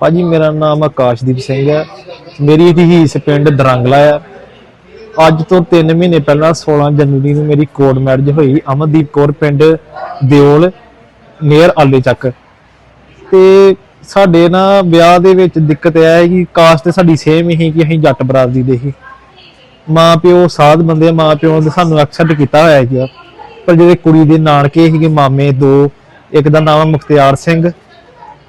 ਭਾਜੀ, ਮੇਰਾ ਨਾਮ ਆਕਾਸ਼ਦੀਪ ਸਿੰਘ ਹੈ। ਮੇਰੀ ਰਹੀਸ ਪਿੰਡ ਦਰੰਗਲਾ ਹੈ। ਅੱਜ ਤੋਂ 3 ਮਹੀਨੇ ਪਹਿਲਾਂ 16 ਜਨਵਰੀ ਨੂੰ ਮੇਰੀ ਕੋਰਟ ਮੈਰਿਜ ਹੋਈ, ਅਮਨਦੀਪ ਕੌਰ ਪਿੰਡ ਦਿਓਲ ਨੀਅਰ ਆਲੇ ਚੱਕ। ਤੇ ਸਾਡੇ ਨਾ ਵਿਆਹ ਦੇ ਵਿੱਚ ਦਿੱਕਤ ਇਹ ਹੈ ਕਿ ਕਾਸਟ ਸਾਡੀ ਸੇਮ ਹੀ ਕਿ ਅਸੀਂ ਜੱਟ ਬਰਾਦਰੀ ਦੇ ਹੀ ਮਾਂ ਪਿਓ ਸਾਧ ਬੰਦੇ ਮਾਂ ਪਿਓ ਨੇ ਸਾਨੂੰ ਐਕਸੈਪਟ ਕੀਤਾ ਹੋਇਆ ਹੈ ਪਰ ਜਿਹੜੇ ਕੁੜੀ ਦੇ ਨਾਨਕੇ ਸੀਗੇ, ਮਾਮੇ ਦੋ, ਇੱਕ ਦਾ ਨਾਮ ਹੈ ਮੁਖਤਿਆਰ ਸਿੰਘ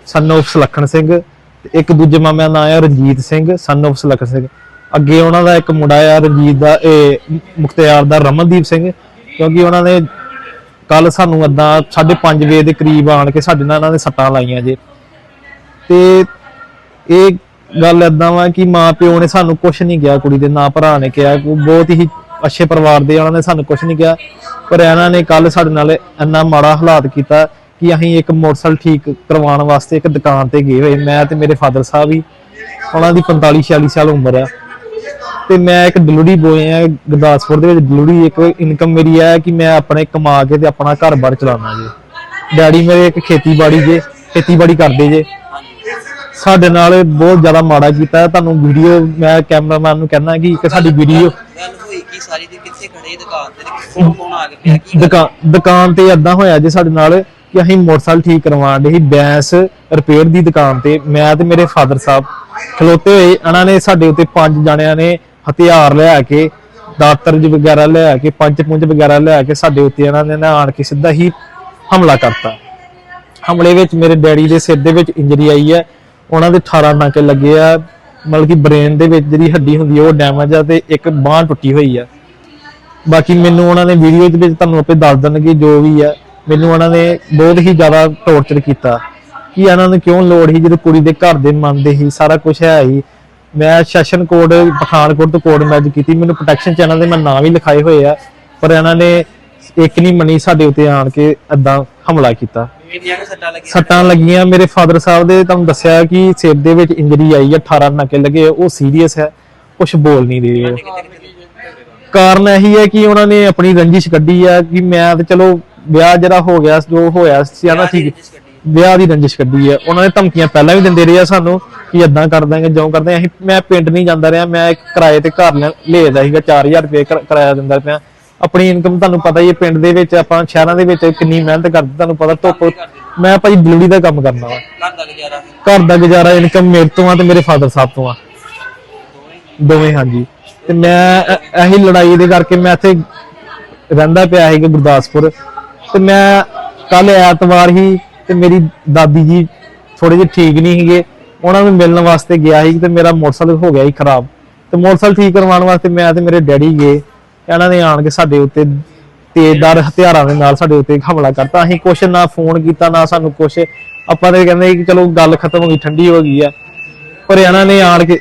ਸਨ of ਸੁਲੱਖਣ ਸਿੰਘ ਤੇ ਇੱਕ ਦੂਜੇ ਮਾਮੇ ਦਾ ਨਾਮ ਆ ਰਣਜੀਤ ਸਿੰਘ ਸਨ of ਸੁਲੱਖਣ ਸਿੰਘ। ਅੱਗੇ ਉਹਨਾਂ ਦਾ ਇੱਕ ਮੁੰਡਾ ਆ ਰਣਜੀਤ ਦਾ, ਇਹ ਮੁਖਤਿਆਰ ਦਾ ਰਮਨਦੀਪ ਸਿੰਘ, ਕਿਉਂਕਿ ਉਹਨਾਂ ਨੇ ਕੱਲ ਸਾਨੂੰ ਏਦਾਂ 5:30 ਵਜੇ ਦੇ ਕਰੀਬ ਆਣ ਕੇ ਸਾਡੇ ਨਾਲ ਇਹਨਾਂ ਨੇ ਸੱਟਾਂ ਲਾਈਆਂ ਜੇ। ਤੇ ਇਹ ਗੱਲ ਏਦਾਂ ਵਾ ਕਿ ਮਾਂ ਪਿਓ ਨੇ ਸਾਨੂੰ ਕੁਝ ਨਹੀਂ ਕਿਹਾ, ਕੁੜੀ ਦੇ ਨਾ ਭਰਾ ਨੇ ਕਿਹਾ ਬਹੁਤ ਹੀ ਅੱਛੇ ਪਰਿਵਾਰ ਦੇ ਉਹਨਾਂ ਨੇ ਸਾਨੂੰ ਕੁਝ ਨਹੀਂ ਕਿਹਾ। ਪਰ ਇਹਨਾਂ ਨੇ ਕੱਲ ਸਾਡੇ ਨਾਲ ਇੰਨਾ ਮਾੜਾ ਹਾਲਾਤ ਕੀਤਾ ਕਿ ਅਸੀਂ ਇੱਕ ਮੋਟਰਸਾਈਕਲ ਠੀਕ ਕਰਵਾਉਣ ਵਾਸਤੇ ਇੱਕ ਦੁਕਾਨ ਤੇ ਗਏ ਹੋਏ। ਮੈਂ ਤੇ ਮੇਰੇ ਫਾਦਰ ਸਾਹਿਬ ਹੀ ਉਹਨਾਂ ਦੀ 45 46 ਸਾਲ ਉਮਰ ਆ। ਤੇ ਮੈਂ ਇੱਕ ਡਿਲੀਵਰੀ ਬੋਏ ਆ ਗੁਰਦਾਸਪੁਰ ਦੇ ਵਿੱਚ। ਡਿਲੀਵਰੀ ਇੱਕ ਇਨਕਮ ਮੇਰੀ ਹੈ ਕਿ ਮੈਂ ਆਪਣੇ ਕਮਾ ਕੇ ਤੇ ਆਪਣਾ ਘਰ-ਬਾਰ ਚਲਾਉਣਾ ਜੀ। ਡੈਡੀ ਮੇਰੇ ਇੱਕ ਖੇਤੀਬਾੜੀ ਜੇ ਖੇਤੀਬਾੜੀ ਕਰਦੇ ਜੇ। ਸਾਡੇ ਨਾਲ ਬਹੁਤ ਜ਼ਿਆਦਾ ਮਾੜਾ ਕੀਤਾ। ਤੁਹਾਨੂੰ ਵੀਡੀਓ ਮੈਂ ਕੈਮਰਾਮੈਨ ਨੂੰ ਕਹਿੰਦਾ ਕਿ ਇੱਕ ਸਾਡੀ ਵੀਡੀਓ ਗੱਲ ਹੋਈ ਕੀ ਸਾਰੀ ਦੀ ਕਿੱਥੇ ਖੜੇ ਦੁਕਾਨ ਤੇ ਤੇ ਕੌਣ ਕੌਣ ਆ ਕੇ ਪਿਆ? ਕੀ ਗੱਲ? ਦੁਕਾਨ ਦੁਕਾਨ ਤੇ ਏਦਾਂ ਹੋਇਆ ਜੇ ਸਾਡੇ ਨਾਲ। ਕਿ ਅਸੀਂ ਮੋਟਰਸਾਈਕਲ ਠੀਕ ਕਰਵਾਉਣ ਦੇ ਸੀ, ਬੈਂਸ ਰਿਪੇਅਰ ਦੀ ਦੁਕਾਨ ਤੇ। ਮੈਂ ਤੇ ਮੇਰੇ ਫਾਦਰ ਸਾਹਿਬ ਖਲੋਤੇ ਹੋਏ। ਇਹਨਾਂ ਨੇ ਸਾਡੇ ਉੱਤੇ ਪੰਜ ਜਣਿਆਂ ਨੇ ਹਥਿਆਰ ਲਿਆ ਕੇ, ਦਾਤਰ ਜ ਵਗੈਰਾ ਲਿਆ ਕੇ, ਪੰਜ ਪੁੰਜ ਵਗੈਰਾ ਲਿਆ ਕੇ ਸਾਡੇ ਉੱਤੇ ਇਹਨਾਂ ਨੇ ਨਾ ਆਣ ਕੇ ਸਿੱਧਾ ਹੀ ਹਮਲਾ ਕਰਤਾ। ਹਮਲੇ ਵਿੱਚ ਮੇਰੇ ਡੈਡੀ ਦੇ ਸਿਰ ਦੇ ਵਿੱਚ ਇੰਜਰੀ ਆਈ ਹੈ। ਉਹਨਾਂ ਦੇ 18 ਨਾਕੇ ਲੱਗੇ ਆ। ਮਤਲਬ ਕਿ ਬ੍ਰੇਨ ਦੇ ਵਿੱਚ ਜਿਹੜੀ ਹੱਡੀ ਹੁੰਦੀ ਹੈ ਉਹ ਡੈਮੇਜ ਆ ਤੇ ਇੱਕ ਬਾਂਹ ਟੁੱਟੀ ਹੋਈ ਆ। ਬਾਕੀ ਮੈਨੂੰ ਉਹਨਾਂ ਨੇ ਵੀਡੀਓ ਦੇ ਵਿੱਚ ਤੁਹਾਨੂੰ ਆਪੇ ਦੱਸ ਦੇਣਗੇ ਜੋ ਵੀ ਹੈ ਮੈਨੂੰ ਉਹਨਾਂ ਨੇ ਬਹੁਤ ਹੀ ਜ਼ਿਆਦਾ ਟੌਰਚਰ ਕੀਤਾ। ਕਿ ਇਹਨਾਂ ਨੂੰ ਕਿਉਂ ਲੋੜ ਸੀ ਜਦੋਂ ਕੁੜੀ ਦੇ ਘਰ ਦੇ ਮੰਨਦੇ ਸੀ ਸਾਰਾ ਕੁਝ ਹੈ ਹੀ। ਮੈਂ ਸੈਸ਼ਨ ਕੋਡ ਪਠਾਨਕੋਟ ਤੋਂ ਕੋਡ ਮੈਚ ਕੀਤੀ। ਮੈਨੂੰ ਪ੍ਰੋਟੈਕਸ਼ਨ ਚੈਨਲ ਦੇ ਮੈਂ ਨਾਂ ਵੀ ਲਿਖਾਏ ਹੋਏ ਆ ਪਰ ਇਹਨਾਂ ਨੇ ਇੱਕ ਨਹੀਂ ਮੰਨੀ ਸਾਡੇ ਉੱਤੇ ਆਣ ਕੇ ਏਦਾਂ ਹਮਲਾ ਕੀਤਾ। ਕਿੰਨੀਆਂ ਸੱਟਾਂ ਲੱਗੀਆਂ? ਸੱਟਾਂ ਲੱਗੀਆਂ। ਮੇਰੇ ਫਾਦਰ ਸਾਹਿਬ ਦੇ ਤੁਹਾਨੂੰ ਦੱਸਿਆ ਕਿ ਸਿਰ ਦੇ ਵਿੱਚ ਇੰਜਰੀ ਆਈ ਹੈ 18 ਨਾਕੇ ਲੱਗੇ ਉਹ ਸੀਰੀਅਸ ਹੈ। ਕੁਝ ਬੋਲ ਨਹੀਂ ਰਹੇ ਕਾਰਨ ਇਹੀ ਹੈ ਕਿ ਉਹਨਾਂ ਨੇ ਆਪਣੀ ਰੰਜਿਸ਼ ਕੱਢੀ ਆ ਕਿ ਮੈਂ ਤੇ ਚਲੋ ਵਿਆਹ ਜਿਹੜਾ ਹੋ ਗਿਆ ਜੋ ਹੋਇਆ ਸੀ ਨਾ ਠੀਕ ਵਿਆਹ ਦੀ ਰੰਜਿਸ਼ ਕੱਢੀ ਹੈ। ਉਹਨਾਂ ਨੇ ਧਮਕੀਆਂ ਪਹਿਲਾਂ ਵੀ ਦਿੰਦੇ ਰਹੇ ਆ ਸਾਨੂੰ ਕਿ ਇਦਾਂ ਕਰ ਦਾਂਗੇ ਜਿਉਂ ਕਰ ਦਾਂਗੇ ਅਸੀਂ ਮੈਂ ਪਿੰਡ ਨਹੀਂ ਜਾਂਦਾ ਰਿਹਾ ਮੈਂ ਇੱਕ ਕਿਰਾਏ ਤੇ ਘਰ ਲੈ- ਲਿਆਦਾ ਸੀਗਾ 4000 ਰੁਪਏ ਕਿਰਾ- ਕਿਰਾਇਆ ਦਿੰਦਾ ਪਿਆ। ਆਪਣੀ ਇਨਕਮ ਤੁਹਾਨੂੰ ਪਤਾ ਹੀ ਹੈ ਪਿੰਡ ਦੇ ਵਿੱਚ ਆਪਾਂ ਸ਼ਹਿਰਾਂ ਦੇ ਵਿੱਚ ਕਿੰਨੀ ਮਿਹਨਤ ਕਰਦੇ ਤੁਹਾਨੂੰ ਪਤਾ ਧੁੱਪ ਮੈਂ ਭਾਈ ਡਿਲੀਵਰੀ ਦਾ ਕੰਮ ਕਰਨਾ ਵਾ। ਘਰ ਦਾ ਗੁਜ਼ਾਰਾ। ਘਰ ਦਾ ਗੁਜ਼ਾਰਾ ਇਨਕਮ ਮੇਰੇ ਤੋਂ ਆ ਤੇ ਮੇਰੇ ਫਾਦਰ ਸਾਹਿਬ ਤੋਂ ਆ। ਦੋਵੇਂ ਹਾਂਜੀ। ਤੇ ਮੈਂ ਇਹੀ ਲੜਾਈ ਦੇ ਕਰਕੇ ਮੈਂ ਇੱਥੇ ਰਹਿੰਦਾ ਪਿਆ ਸੀ ਗੁਰਦਾਸਪੁਰ। ਤੇ ਮੈਂ ਕੱਲ ਐਤਵਾਰ ਹੀ ਤੇ ਮੇਰੀ ਦਾਦੀ ਜੀ ਥੋੜੇ ਜਿਹੇ ਠੀਕ ਨਹੀਂ ਸੀਗੇ ਉਹਨਾਂ ਨੂੰ ਮਿਲਣ ਵਾਸਤੇ ਗਿਆ ਸੀ ਤੇ ਮੇਰਾ ਮੋਟਰਸਾਈਕਲ ਹੋ ਗਿਆ ਸੀ ਖਰਾਬ। ਤੇ ਮੋਟਰਸਾਈਕਲ ਠੀਕ ਕਰਵਾਉਣ ਵਾਸਤੇ ਮੈਂ ਤੇ ਮੇਰੇ ਡੈਡੀ ਗਏ ਇਹਨਾਂ ਨੇ ਆਣ ਕੇ ਸਾਡੇ ਉੱਤੇ ਤੇਜ਼ਦਾਰ ਹਥਿਆਰਾਂ ਦੇ ਨਾਲ ਸਾਡੇ ਉੱਤੇ ਹਮਲਾ ਕਰਤਾ। ਅਸੀਂ ਕੁਛ ਨਾ ਫੋਨ ਕੀਤਾ ਨਾ ਸਾਨੂੰ ਕੁਛ। ਆਪਾਂ ਤੇ ਕਹਿੰਦੇ ਕਿ ਚਲੋ ਗੱਲ ਖਤਮ ਹੋ ਗਈ ਠੰਡੀ ਹੋ ਗਈ ਆ ਪਰ ਇਹਨਾਂ ਨੇ ਆਣ ਕੇ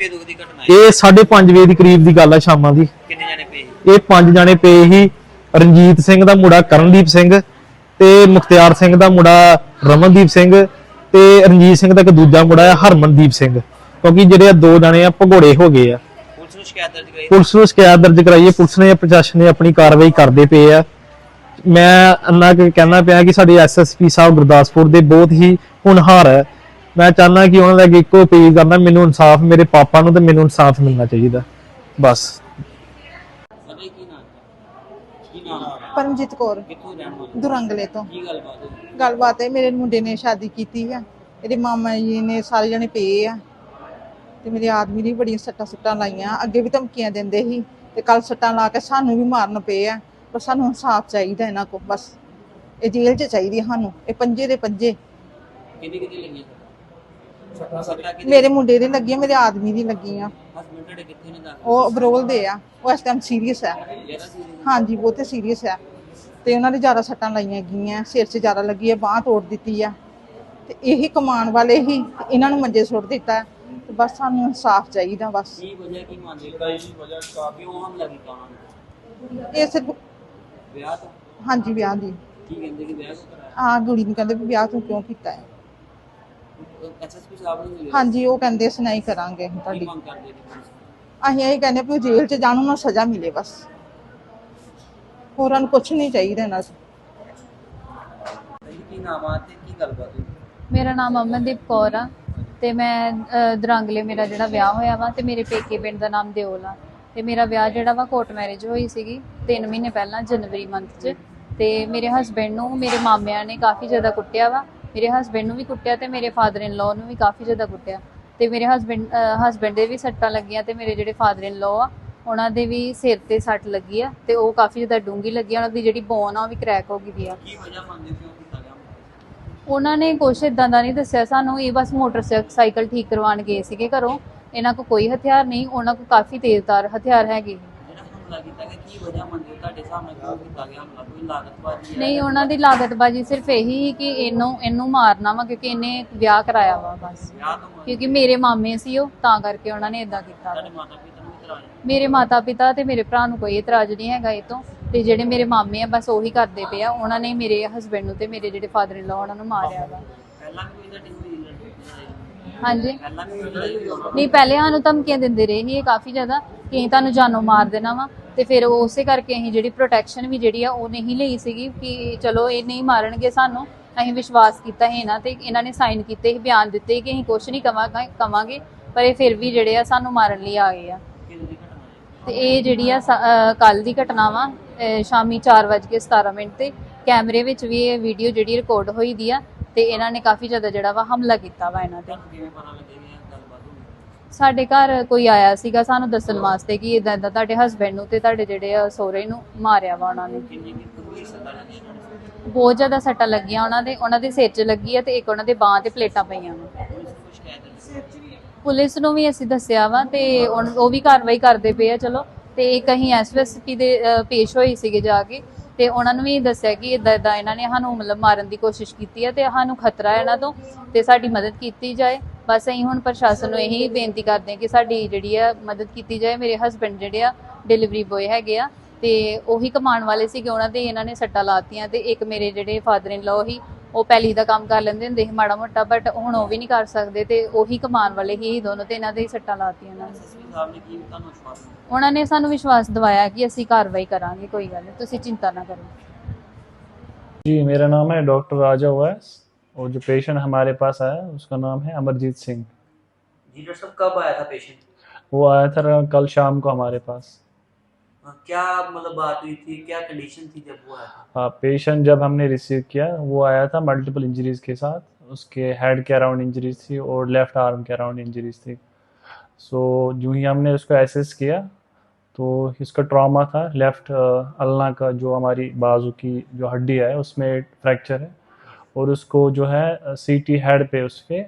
ਇਹ 5:30 ਵਜੇ ਦੀ ਕਰੀਬ ਦੀ ਗੱਲ ਆ ਸ਼ਾਮਾਂ ਦੀ। ਕਿੰਨੇ ਜਣੇ ਪਏ ਇਹ ਪੰਜ ਜਾਣੇ ਪਏ ਸੀ। ਰਣਜੀਤ ਸਿੰਘ ਦਾ ਮੁੰਡਾ ਕਰਨਦੀਪ ਸਿੰਘ ਤੇ ਮੁਖਤਿਆਰ ਸਿੰਘ ਦਾ ਮੁੰਡਾ ਰਮਨਦੀਪ ਸਿੰਘ ਤੇ ਰਣਜੀਤ ਸਿੰਘ ਦਾ ਇੱਕ ਦੂਜਾ ਮੁੰਡਾ ਹੈ ਹਰਮਨਦੀਪ ਸਿੰਘ। ਕਿਉਂਕਿ ਜਿਹੜੇ ਆ ਦੋ ਜਾਣੇ ਆ ਭਗੋੜੇ ਹੋ ਗਏ ਆ। ਪੁਲਿਸ ਨੂੰ ਸ਼ਿਕਾਇਤ ਦਰਜ ਕਰਾਈ? ਪੁਲਿਸ ਨੂੰ ਸ਼ਿਕਾਇਤ ਦਰਜ ਕਰਾਈ ਹੈ। ਪੁਲਿਸ ਨੇ ਪ੍ਰਸ਼ਾਸਨ ਨੇ ਆਪਣੀ ਕਾਰਵਾਈ ਕਰਦੇ ਪਏ ਆ। ਮੈਂ ਅੰਨਾ ਕਹਿਣਾ ਪਿਆ ਕਿ ਸਾਡੇ ਐਸਐਸਪੀ ਸਾਹਿਬ ਗੁਰਦਾਸਪੁਰ ਦੇ ਬਹੁਤ ਹੀ ਹੁਨਹਾਰ ਹੈ ਮੈਂ ਚਾਹੁੰਦਾ ਕਿ ਉਹਨਾਂ ਦਾ ਇੱਕੋ ਅਪੀਲ ਕਰਨਾ ਮੈਨੂੰ ਇਨਸਾਫ ਮੇਰੇ ਪਾਪਾ ਨੂੰ ਤੇ ਮੈਨੂੰ ਇਨਸਾਫ ਮਿਲਣਾ ਚਾਹੀਦਾ। ਬਸ ਅਰੇ ਕੀ ਨਾਮ ਹੈ? ਕੀ ਨਾਮ ਹੈ? ਪਰਮਜੀਤ ਕੌਰ। ਕਿੱਥੋਂ ਰਹਿਣ ਵਾਲੇ ਦੁਰੰਗਲੇ ਤੋਂ। ਕੀ ਗੱਲਬਾਤ ਹੋਈ? ਗੱਲਬਾਤ ਹੈ ਮੇਰੇ ਮੁੰਡੇ ਨੇ ਸ਼ਾਦੀ ਕੀਤੀ ਆ। ਇਹਦੇ ਮਾਮਾ ਜੀ ਨੇ ਸਾਰੇ ਜਣੇ ਪਏ ਆ। ਤੇ ਮੇਰੇ ਆਦਮੀ ਨੇ ਵੀ ਬੜੀਆਂ ਸੱਟਾਂ ਸੁੱਟਾਂ ਲਾਈਆਂ। ਅੱਗੇ ਵੀ ਧਮਕੀਆਂ ਦਿੰਦੇ ਸੀ। ਤੇ ਕੱਲ ਸੱਟਾਂ ਲਾ ਕੇ ਸਾਨੂੰ ਵੀ ਮਾਰਨ ਪਏ ਆ। ਪਰ ਸਾਨੂੰ ਇਨਸਾਫ ਚਾਹੀਦਾ ਇਹਨਾਂ ਕੋਲ ਬਸ। ਇਹ ਜੇਲ੍ਹ 'ਚ ਚਾਹੀਦੀ ਆ ਸਾਨੂੰ। ਇਹ ਪੰਜੇ ਦੇ ਪੰਜੇ। ਕਿੰਨੀ ਕਿੰਨੀ ਲੱਗੀਆਂ ਸੱਟਾਂ ਸੱਟਾਂ ਕਿੰਨੀ ਮੇਰੇ ਮੁੰਡੇ ਦੇ ਲੱਗੀਆਂ ਮੇਰੇ ਆਦਮੀ ਦੀ ਲੱਗੀਆਂ। ਹਸਬੰਡ ਤੁਹਾਡੇ ਕਿੱਥੇ ਨੇ ਦਾ ਉਹ ਬਰੋਲ ਦੇ ਆ। ਉਹ ਇਸ ਟਾਈਮ ਸੀਰੀਅਸ ਆ। ਹਾਂਜੀ ਬਹੁਤੇ ਸੀਰੀਅਸ ਆ। ਤੇ ਉਹਨਾਂ ਦੇ ਜ਼ਿਆਦਾ ਸੱਟਾਂ ਲਾਈਆਂ ਗਈਆਂ ਸਿਰ 'ਚ ਜ਼ਿਆਦਾ ਲੱਗੀ ਹੈ ਬਾਹ ਤੋੜ ਦਿੱਤੀ ਆ। ਤੇ ਇਹੀ ਕਮਾਉਣ ਵਾਲੇ ਹੀ ਤੇ ਇਹਨਾਂ ਨੂੰ ਮੰਜੇ ਸੁੱਟ ਦਿੱਤਾ। ਤੇ ਬਸ ਸਾਨੂੰ ਇਨਸਾਫ ਚਾਹੀਦਾ ਬਸ। ਕੀ ਵਜ੍ਹਾ ਕੀ ਮੰਨਦੇ ਲੜਾਈ ਦੀ ਵਜ੍ਹਾ ਕਾਫੀ ਉਹ ਹਮਲਾ ਕੀਤਾ ਉਹਨਾਂ ਨੇ। ਇਹ ਸਿਰਫ ਵਿਆਹ ਤੋਂ? ਹਾਂਜੀ ਵਿਆਹ ਦੀ। ਕੀ ਕਹਿੰਦੇ ਕਿ ਵਿਆਹ ਕਿਉਂ ਕਰਾਇਆ? ਆ ਕੁੜੀ ਨੂੰ ਕਹਿੰਦੇ ਵੀ ਵਿਆਹ ਤੂੰ ਕਿਉਂ ਕੀਤਾ ਹੈ? ਐਸਐਸਪੀ ਸਾਹਿਬ ਨੇ ਮਿਲੇ ਹਾਂਜੀ ਉਹ ਕਹਿੰਦੇ ਸੁਣਾਈ ਕਰਾਂਗੇ ਅਸੀਂ ਕੀ ਤੁਹਾਡੀ। ਮੰਗ ਕਰਦੇ ਨੇ ਪੁਲਿਸ? ਅਸੀਂ ਇਹ ਕਹਿੰਦੇ ਵੀ ਉਹ ਜੇਲ੍ਹ 'ਚ ਜਾਣ ਨੂੰ ਸਜ਼ਾ ਮਿਲੇ ਬਸ। ਹੋਰਾਂ ਨੂੰ ਕੁਝ ਨਹੀਂ ਚਾਹੀਦਾ ਇਹਨਾਂ ਤੋਂ ਕੀ ਨਾਮ ਆ ਤੇ ਕੀ ਗੱਲਬਾਤ ਹੋਈ? ਮੇਰਾ ਨਾਮ ਅਮਨਦੀਪ ਕੌਰ ਆ ਤੇ ਮੈਂ ਅਹ, ਦਰਾਂਗਲੇ ਮੇਰਾ ਜਿਹੜਾ ਵਿਆਹ ਹੋਇਆ ਵਾ ਤੇ ਮੇਰੇ ਪੇਕੇ ਪਿੰਡ ਦਾ ਨਾਮ ਦਿਓਲ ਆ। ਤੇ ਮੇਰਾ ਵਿਆਹ ਜਿਹੜਾ ਵਾ ਕੋਰਟ ਮੈਰਿਜ ਹੋਈ ਸੀਗੀ 3 ਮਹੀਨੇ ਪਹਿਲਾਂ ਜਨਵਰੀ ਮੰਥ 'ਚ। ਤੇ ਮੇਰੇ ਹਸਬੰਡ ਨੂੰ ਮੇਰੇ ਮਾਮਿਆਂ ਨੇ ਕਾਫੀ ਜ਼ਿਆਦਾ ਕੁੱਟਿਆ ਵਾ। ਮੇਰੇ ਹਸਬੰਡ ਨੂੰ ਵੀ ਕੁੱਟਿਆ ਤੇ ਮੇਰੇ ਫਾਦਰ ਇਨ ਲਾਅ ਨੂੰ ਵੀ ਕਾਫੀ ਜ਼ਿਆਦਾ ਕੁੱਟਿਆ। ਤੇ ਮੇਰੇ ਹਸਬੰਡ ਹਸਬੰਡ ਦੇ ਵੀ ਸੱਟਾਂ ਲੱਗੀਆਂ ਤੇ ਮੇਰੇ ਜਿਹੜੇ ਫਾਦਰ ਇਨ ਲਾਅ ਆ ਉਹਨਾਂ ਦੇ ਵੀ ਸਿਰ ਤੇ ਸੱਟ ਲੱਗੀ ਆ ਤੇ ਉਹ ਕਾਫੀ ਜ਼ਿਆਦਾ ਡੂੰਗੀ ਲੱਗੀ ਆ ਉਹਨਾਂ ਦੀ ਜਿਹੜੀ ਬੋਨ ਆ ਉਹ ਵੀ ਕਰੈਕ ਹੋ ਗਈ ਦੀ ਆ। ਕੀ ਵਜ੍ਹਾ ਮੰਨਦੇ ਕਿਉਂ ਕੀਤਾ ਗਿਆ? ਉਹਨਾਂ ਨੇ ਕੁਛ ਇਦਾਂ ਦਾ ਨਹੀਂ ਦੱਸਿਆ ਸਾਨੂੰ ਇਹ ਬਸ ਮੋਟਰਸਾਈਕਲ ਠੀਕ ਕਰਵਾਉਣ ਗਏ ਸੀਗੇ ਘਰੋਂ। ਇਹਨਾਂ ਕੋਲ ਕੋਈ ਹਥਿਆਰ ਨਹੀਂ ਉਹਨਾਂ ਕੋਲ ਕਾਫੀ ਤੇਜ਼ਧਾਰ ਹਥਿਆਰ ਹੈਗੇ ਹਮਲਾ ਕੀਤਾ ਗਿਆ ਕੀ ਵਜ੍ਹਾ ਮੰਨਦੇ ਹੋ? ਤੁਹਾਡੇ ਹਿਸਾਬ ਨਾਲ ਕਿਉਂ ਕੀਤਾ ਗਿਆ ਹਮਲਾ? ਕੋਈ ਲਾਗਤਬਾਜ਼ੀ ਹੈ ਨਹੀਂ ਉਹਨਾਂ ਦੀ ਲਾਗਤਬਾਜ਼ੀ ਸਿਰਫ ਇਹੀ ਸੀ ਕਿ ਇਹਨੂੰ ਇਹਨੂੰ ਮਾਰਨਾ ਵਾ ਕਿਉਂਕਿ ਇਹਨੇ ਵਿਆਹ ਕਰਾਇਆ ਵਾ ਬਸ। ਵਿਆਹ ਤੋਂ ਬਾਅਦ? ਕਿਉਂਕਿ ਮੇਰੇ ਮਾਮੇ ਸੀ ਉਹ ਤਾਂ ਕਰਕੇ ਉਹਨਾਂ ਨੇ ਇਦਾਂ ਕੀਤਾ। ਵਾ। ਤੁਹਾਡੇ ਮਾਤਾ ਪਿਤਾ ਨੂੰ ਇਤਰਾਜ਼ ਮੇਰੇ ਮਾਤਾ ਪਿਤਾ ਤੇ ਮੇਰੇ ਭਰਾ ਨੂੰ ਕੋਈ ਇਤਰਾਜ਼ ਨਹੀਂ ਹੈਗਾ ਇਹ ਤੋਂ। ਤੇ ਜਿਹੜੇ ਮੇਰੇ ਮਾਮੇ ਆ ਬਸ ਉਹੀ ਕਰਦੇ ਪਏ ਆ। ਉਹਨਾਂ ਨੇ ਮੇਰੇ ਹਸਬੰਡ ਨੂੰ ਤੇ ਮੇਰੇ ਜਿਹੜੇ ਫਾਦਰ ਇਨ ਲਾਅ ਉਹਨਾਂ ਨੂੰ ਮਾਰਿਆ ਵਾ। ਪਹਿਲਾਂ ਵੀ ਕੋਈ ਤੁਹਾਡੀ ਹੋਈ ਲੜਾਈ ਹਾਂਜੀ। ਪਹਿਲਾਂ ਵੀ ਕੋਈ ਲੜਾਈ ਹੋਈ ਉਹਨਾਂ ਨਹੀਂ ਪਹਿਲੇ ਸਾਨੂੰ ਧਮਕੀਆਂ ਦਿੰਦੇ ਰਹੇ ਸੀ ਇਹ ਕਾਫੀ ਜ਼ਿਆਦਾ। ਕਿ ਅਸੀਂ ਤੁਹਾਨੂੰ ਜਾਨੋਂ ਮਾਰ ਦੇਣਾ ਵਾ। ਤੇ ਫਿਰ ਉਸੇ ਕਰਕੇ ਅਸੀਂ ਜਿਹੜੀ ਪ੍ਰੋਟੈਕਸ਼ਨ ਵੀ ਜਿਹੜੀ ਆ, ਉਹ ਨਹੀਂ ਲਈ ਸੀਗੀ ਕਿ ਚਲੋ ਇਹ ਨਹੀਂ ਮਾਰਨਗੇ ਸਾਨੂੰ। ਅਸੀਂ ਵਿਸ਼ਵਾਸ ਕੀਤਾ ਸੀ ਇਹਨਾਂ ਤੇ, ਇਹਨਾਂ ਨੇ ਸਾਈਨ ਕੀਤੇ ਸੀ, ਬਿਆਨ ਦਿੱਤੇ ਕਿ ਅਸੀਂ ਕੁਝ ਨਹੀਂ ਕਵਾਂਗੇ ਕਵਾਂਗੇ, ਪਰ ਇਹ ਫਿਰ ਵੀ ਜਿਹੜੇ ਆ ਸਾਨੂੰ ਮਾਰਨ ਲਈ ਆ ਗਏ ਆ। ਤੇ ਇਹ ਜਿਹੜੀ ਆ ਕੱਲ ਦੀ ਘਟਨਾ ਵਾ, ਅਹ ਸ਼ਾਮੀ 4:17 ਮਿੰਟ ਤੇ, ਕੈਮਰੇ ਵਿੱਚ ਵੀ ਇਹ ਵੀਡੀਓ ਜਿਹੜੀ ਰਿਕਾਰਡ ਹੋਈ ਦੀ ਆ, ਤੇ ਇਹਨਾਂ ਨੇ ਕਾਫੀ ਜ਼ਿਆਦਾ ਜਿਹੜਾ ਵਾ ਹਮਲਾ ਕੀਤਾ ਵਾ ਇਹਨਾਂ ਤੇ ਤੁਹਾਨੂੰ ਕਿਵੇਂ ਪਤਾ ਲੱਗੇਗਾ ਇਹ ਗੱਲਬਾਤ ਹੋਈ ਸਾਡੇ ਘਰ ਕੋਈ ਆਇਆ ਸੀਗਾ ਸਾਨੂੰ ਦੱਸਣ ਵਾਸਤੇ ਕਿ ਇਦਾਂ ਇਦਾਂ ਤੁਹਾਡੇ ਹਸਬੰਡ ਨੂੰ ਤੇ ਤੁਹਾਡੇ ਜਿਹੜੇ ਆ ਸਹੁਰੇ ਨੂੰ ਮਾਰਿਆ ਵਾ ਉਹਨਾਂ ਨੇ। ਬਹੁਤ ਜ਼ਿਆਦਾ ਸੱਟਾਂ ਲੱਗੀਆਂ ਉਹਨਾਂ ਦੇ ਉਹਨਾਂ ਦੇ ਸਿਰ 'ਚ ਲੱਗੀ ਆ ਤੇ ਇੱਕ ਉਹਨਾਂ ਦੇ ਬਾਹਾਂ ਤੇ ਪਲੇਟਾਂ ਪਈਆਂ ਵਾ। ਪੁਲਿਸ ਨੂੰ ਪੁਲਿਸ ਨੂੰ ਵੀ ਅਸੀਂ ਦੱਸਿਆ ਵਾ ਤੇ ਉਹ ਵੀ ਕਾਰਵਾਈ ਕਰਦੇ ਪਏ ਆ ਚਲੋ। ਤੇ ਇੱਕ ਅਸੀਂ ਐਸਐਸਪੀ ਦੇ ਅ, ਪੇਸ਼ ਹੋਈ ਸੀਗੇ ਜਾ ਕੇ। ਤੇ ਉਹਨਾਂ ਨੂੰ ਵੀ ਦੱਸਿਆ ਕਿ ਇਦਾਂ ਇਦਾਂ ਇਹਨਾਂ ਨੇ ਸਾਨੂੰ ਮਤਲਬ ਮਾਰਨ ਦੀ ਕੋਸ਼ਿਸ਼ ਕੀਤੀ ਹੈ ਤੇ ਸਾਨੂੰ ਖਤਰਾ ਹੈ ਇਹਨਾਂ ਤੋਂ ਤੇ ਸਾਡੀ ਮਦਦ ਕੀਤੀ ਜਾਏ। ਬਸ ਅਸੀਂ ਹੁਣ ਪ੍ਰਸ਼ਾਸਨ ਨੂੰ ਇਹੀ ਬੇਨਤੀ ਕਰਦੇ ਹਾਂ ਕਿ ਸਾਡੀ ਜਿਹੜੀ ਆ ਮਦਦ ਕੀਤੀ ਜਾਏ। ਮੇਰੇ ਹਸਬੰਡ ਜਿਹੜੇ ਆ ਡਿਲੀਵਰੀ ਬੋਏ ਹੈਗੇ ਆ ਤੇ ਉਹੀ ਕਮਾਉਣ ਵਾਲੇ ਸੀਗੇ। ਉਹਨਾਂ ਦੇ ਇਹਨਾਂ ਨੇ ਸੱਟਾਂ ਲਾਤੀਆਂ ਤੇ ਇੱਕ ਮੇਰੇ ਜਿਹੜੇ ਫਾਦਰ ਇਨ ਲਾਅ ਹੀ ਉਹ ਪਹਿਲੀ ਦਾ ਕੰਮ ਕਰ ਲੈਂਦੇ ਹੁੰਦੇ ਸੀ ਮਾੜਾ ਮੋਟਾ ਬਟ ਹੁਣ ਉਹ ਵੀ ਨਹੀਂ ਕਰ ਸਕਦੇ ਤੇ ਉਹੀ ਕਮਾਉਣ ਵਾਲੇ ਹੀ ਇਹ ਦੋਨੋਂ ਤੇ ਇਹਨਾਂ ਦੇ ਹੀ ਸੱਟਾਂ ਲਾਤੀਆਂ ਇਹਨਾਂ ਨੇ ਐਸਐਸਪੀ ਸਾਹਿਬ ਨੇ ਕੀ ਤੁਹਾਨੂੰ ਵਿਸ਼ਵਾਸ ਦਿੱਤਾ ਉਹਨਾਂ ਨੇ ਸਾਨੂੰ ਵਿਸ਼ਵਾਸ ਦਿਵਾਇਆ ਕਿ ਅਸੀਂ ਕਾਰਵਾਈ ਕਰਾਂਗੇ ਕੋਈ ਗੱਲ ਨਹੀਂ ਤੁਸੀਂ ਚਿੰਤਾ ਨਾ ਕਰੋ जी मेरा नाम है डॉक्टर राजा उवैस और जो पेशेंट हमारे पास आया उसका नाम है अमरजीत सिंह जी डॉक्टर साहब कब आया था पेशेंट वो आया था कल शाम को हमारे पास क्या मतलब बात हुई थी? क्या कंडीशन थी जब वो आया था? हाँ पेशेंट जब हमने रिसीव किया, वो आया था मल्टीपल इंजरीज के साथ। उसके हेड के अराउंड इंजरीज थी और लेफ़्ट आर्म के अराउंड इंजरीज थी। सो जो ही हमने उसको एसेस किया तो इसका ट्रॉमा था। लेफ़्ट अल्ना का जो हमारी बाजू की जो हड्डी है, उसमें फ्रैक्चर है। और उसको जो है सी टी हेड पे उसके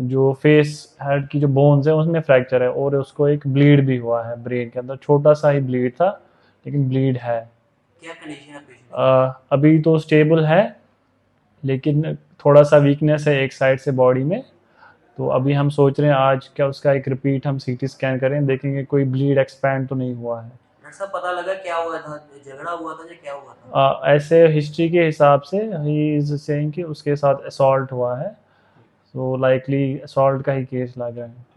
जो फेस हेड की जो बोन्स है उसमें फ्रैक्चर है और उसको एक ब्लीड भी हुआ है ब्रेन के अंदर। छोटा सा ही ब्लीड था लेकिन ब्लीड है। क्या कंडीशन है अभी तो स्टेबल है लेकिन थोड़ा सा वीकनेस है एक साइड से बॉडी में। तो अभी हम सोच रहे हैं आज क्या उसका एक रिपीट हम सीटी स्कैन करें देखेंगे कोई ब्लीड एक्सपैंड तो नहीं हुआ है। पता लगा क्या हुआ था? झगड़ा हुआ था या क्या हुआ था? अ, ऐसे हिस्ट्री के हिसाब से ही इज़ सेइंग कि उसके साथ असॉल्ट हुआ है। तो लाइकली असॉल्ट का ही केस लगा है